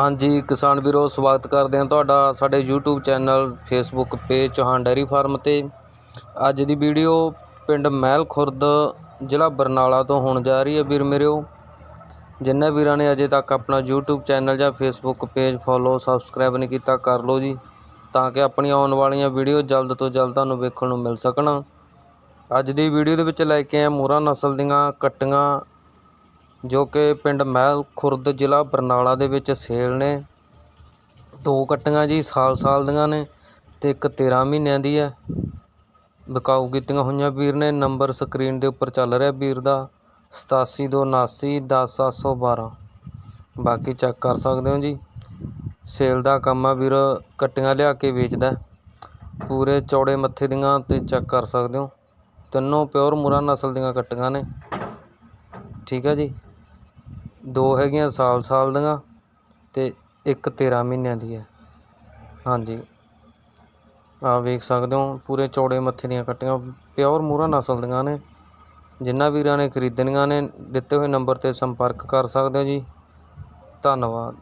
ਹਾਂਜੀ, ਕਿਸਾਨ ਵੀਰੋ, ਸਵਾਗਤ ਕਰਦੇ ਹਾਂ ਤੁਹਾਡਾ ਸਾਡੇ YouTube channel, Facebook page Chauhan dairy farm ਤੇ। ਅੱਜ ਦੀ ਵੀਡੀਓ ਪਿੰਡ ਮਹਿਲ ਖੁਰਦ, ਜ਼ਿਲ੍ਹਾ ਬਰਨਾਲਾ ਤੋਂ ਹੋਣ ਜਾ ਰਹੀ ਹੈ ਵੀਰ ਮੇਰਿਓ। ਜਿਨ੍ਹਾਂ ਵੀਰਾਂ ਨੇ ਅਜੇ ਤੱਕ ਆਪਣਾ YouTube ਚੈਨਲ ਜਾਂ Facebook ਪੇਜ ਫੋਲੋ ਸਬਸਕ੍ਰਾਈਬ ਨਹੀਂ ਕੀਤਾ, ਕਰ ਲਓ ਜੀ, ਤਾਂ ਕਿ ਆਪਣੀਆਂ ਆਉਣ ਵਾਲੀਆਂ ਵੀਡੀਓ ਜਲਦ ਤੋਂ ਜਲਦ ਤੁਹਾਨੂੰ ਵੇਖਣ ਨੂੰ ਮਿਲ ਸਕਣ। ਅੱਜ ਦੀ ਵੀਡੀਓ ਦੇ ਵਿੱਚ ਲੈ ਕੇ ਆਏ ਮੋਹਰਾ ਨਸਲ ਦੀਆਂ ਕੱਟੀਆਂ ਜੋ ਕਿ ਪਿੰਡ ਮਹਿਲ ਖੁਰਦ ਜ਼ਿਲ੍ਹਾ ਬਰਨਾਲਾ ਦੇ ਵਿੱਚ ਸੇਲ ਨੇ। ਦੋ ਕੱਟੀਆਂ ਜੀ ਸਾਲ ਸਾਲ ਦੀਆਂ ਨੇ ਅਤੇ ਇੱਕ 13 ਮਹੀਨਿਆਂ ਦੀ ਹੈ। ਵਿਕਾਊ ਕੀਤੀਆਂ ਹੋਈਆਂ ਵੀਰ ਨੇ। ਨੰਬਰ ਸਕਰੀਨ ਦੇ ਉੱਪਰ ਚੱਲ ਰਿਹਾ ਵੀਰ ਦਾ। 8729710712 ਬਾਕੀ ਚੈੱਕ ਕਰ ਸਕਦੇ ਹੋ ਜੀ। ਸੇਲ ਦਾ ਕੰਮ ਆ ਵੀਰ। ਕੱਟੀਆਂ ਲਿਆ ਕੇ ਵੇਚਦਾ। ਪੂਰੇ ਚੌੜੇ ਮੱਥੇ ਦੀਆਂ ਤੇ ਚੈੱਕ ਕਰ ਸਕਦੇ ਹੋ। ਤਿੰਨੋਂ ਪਿਓਰ ਮੁਰਾ ਨਸਲ ਦੀਆਂ ਕੱਟੀਆਂ ਨੇ। ਠੀਕ ਹੈ ਜੀ। ਦੋ ਹੈਗੀਆਂ ਸਾਲ ਸਾਲ ਦੀਆਂ ਅਤੇ ਇੱਕ 13 ਮਹੀਨਿਆਂ ਦੀ ਹੈ। ਹਾਂਜੀ। ਆਹ ਵੇਖ ਸਕਦੇ ਹੋ, ਪੂਰੇ ਚੌੜੇ ਮੱਥੇ ਦੀਆਂ ਕੱਟੀਆਂ, ਪਿਓਰ ਮੂਹਰਾ ਨਸਲ ਦੀਆਂ ਨੇ। ਜਿਨ੍ਹਾਂ ਵੀਰਾਂ ਨੇ ਖਰੀਦਣੀਆਂ ਨੇ, ਦਿੱਤੇ ਹੋਏ ਨੰਬਰ ਤੇ ਸੰਪਰਕ ਕਰ ਸਕਦੇ ਹੋ ਜੀ। ਧੰਨਵਾਦ।